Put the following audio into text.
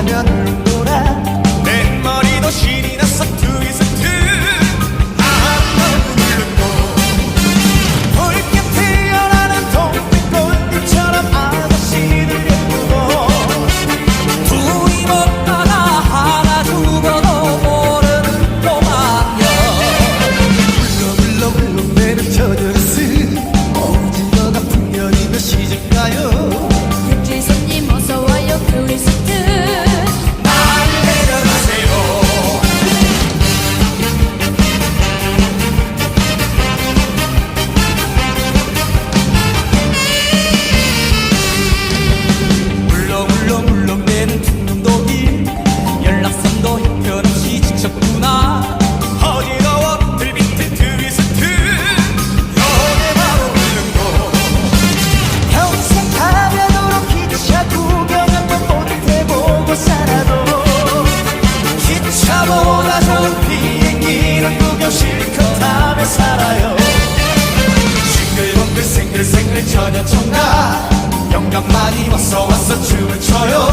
가면 전혀 청나 영감만이 왔어 왔어 춤을 춰요.